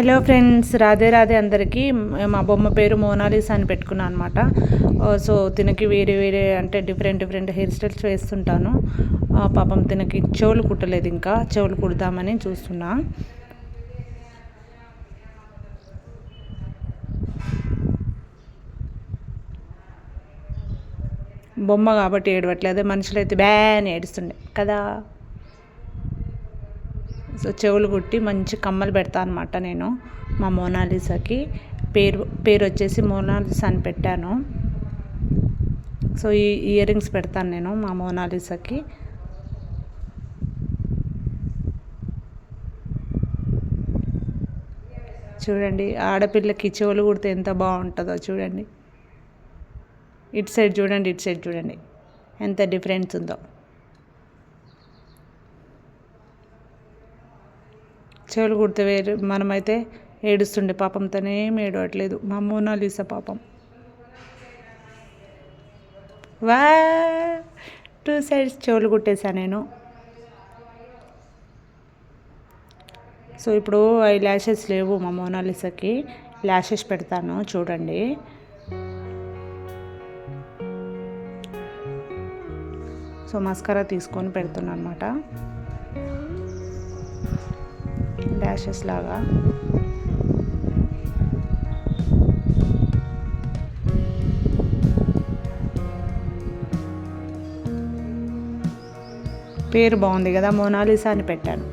Hello friends Radhe Radhe అందరికీ. మా బొమ్మ పేరు మోనాలిస్ అని పెట్టుకున్నాను అనమాట సో తినకి వేరే వేరే అంటే డిఫరెంట్ డిఫరెంట్ హెయిర్ స్టైల్స్ వేస్తుంటాను. పాపం తినకి చెవులు కుట్టలేదు ఇంకా. చెవులు కుడదామని చూస్తున్నా. బొమ్మ కాబట్టి ఏడవట్లేదు. మనుషులైతే బ్యాన్ ఏడుస్తుండే. కదా? సో చెవులు కుట్టి మంచి కమ్మలు పెడతా అనమాట నేను మా మోనాలిసాకి. పేరు పేరు వచ్చేసి మోనాలిసా అని పెట్టాను. సో ఈ ఇయర్ రింగ్స్ పెడతాను నేను మా మోనాలిసాకి. చూడండి ఆడపిల్లకి చెవులు కుడితే ఎంత బాగుంటుందో చూడండి. ఇటు సైడ్ చూడండి ఇటు సైడ్ చూడండి. ఎంత డిఫరెన్స్ ఉందో. చెవులు కుడితే వేరు. మనమైతే ఏడుస్తుండే. పాపంతోనేం ఏడవట్లేదు. మా మోనాలిసా పాపం. వా! టూ సైడ్స్ చెవులు కుట్టేసా నేను. సో ఇప్పుడు ఐ ల్యాషెస్ లేవు మా మోనాలిసాకి ల్యాషెస్ పెడతాను. చూడండి. సో మస్కరా తీసుకొని పెడుతున్నాను అనమాట ర్యాషెస్ లాగా. పేరు బాగుంది కదా మోనాలిసా అని పెట్టాను.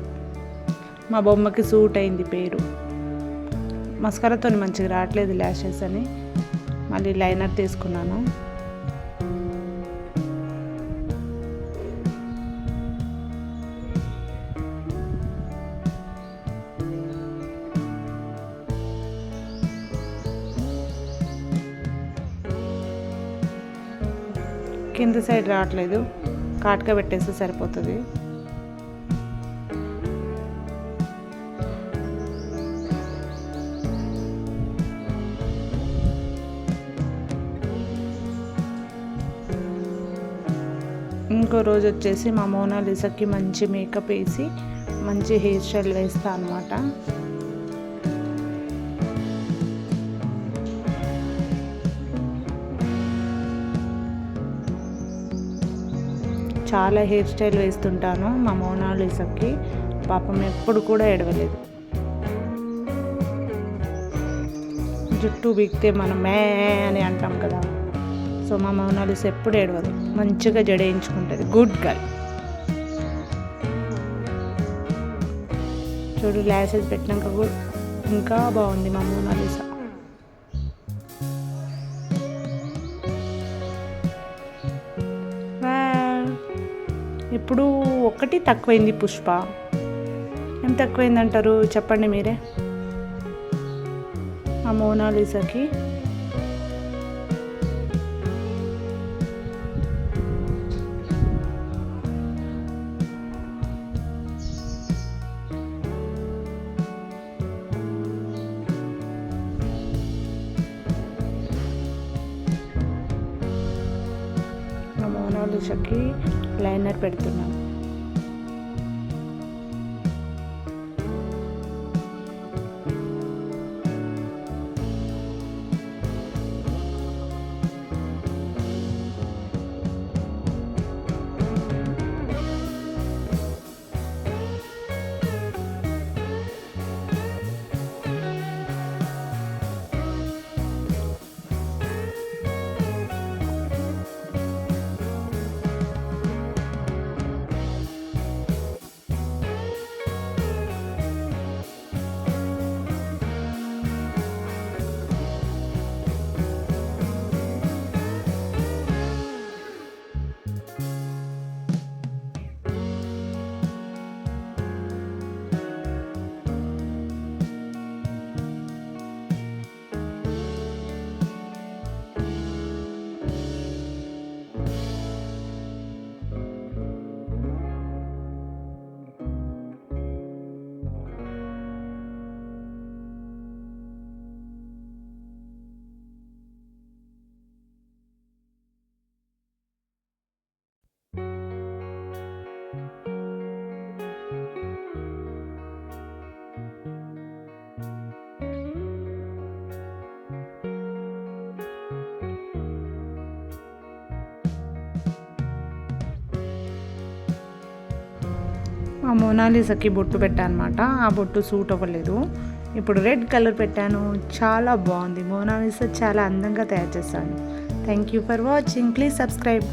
మా బొమ్మకి సూట్ అయింది పేరు. మస్కరతో మంచిగా రావట్లేదు ల్యాషెస్ అని. మళ్ళీ లైనర్ తీసుకున్నాను. కింద సైడ్ రావట్లేదు. కాటక పెట్టేస్తే సరిపోతుంది. ఇంకో రోజు వచ్చేసి మా మోనాలిసాకి మంచి మేకప్ వేసి మంచి హెయిర్ స్టైల్ వేస్తా అనమాట చాలా హెయిర్ స్టైల్ వేస్తుంటాను మా మోనాలిసాకి. పాపం ఎప్పుడు కూడా ఎడవలేదు జుట్టు బిగితే మనం మే అని అంటాం కదా. సో మా మోనాలిస ఎప్పుడు ఏడవదు. మంచిగా జడేయించుకుంటుంది. Good girl. చూడు ల్యాసెస్ పెట్టినాక కూడా ఇంకా బాగుంది మా మోనాలిసా. ఇప్పుడు ఒకటి తక్కువైంది పుష్ప. ఏం తక్కువైందంటారు? చెప్పండి మీరే. ఆ మోనాలిసాకి మోనాలిసాకి లైనర్ పెడుతున్నాను ఆ మోనాలిసాకి బొట్టు పెట్టాను అనమాట ఆ బొట్టు సూట్ అవ్వలేదు. ఇప్పుడు రెడ్ కలర్ పెట్టాను. చాలా బాగుంది. మోనాలిసా చాలా అందంగా తయారు చేశాను. Thank you for watching please subscribe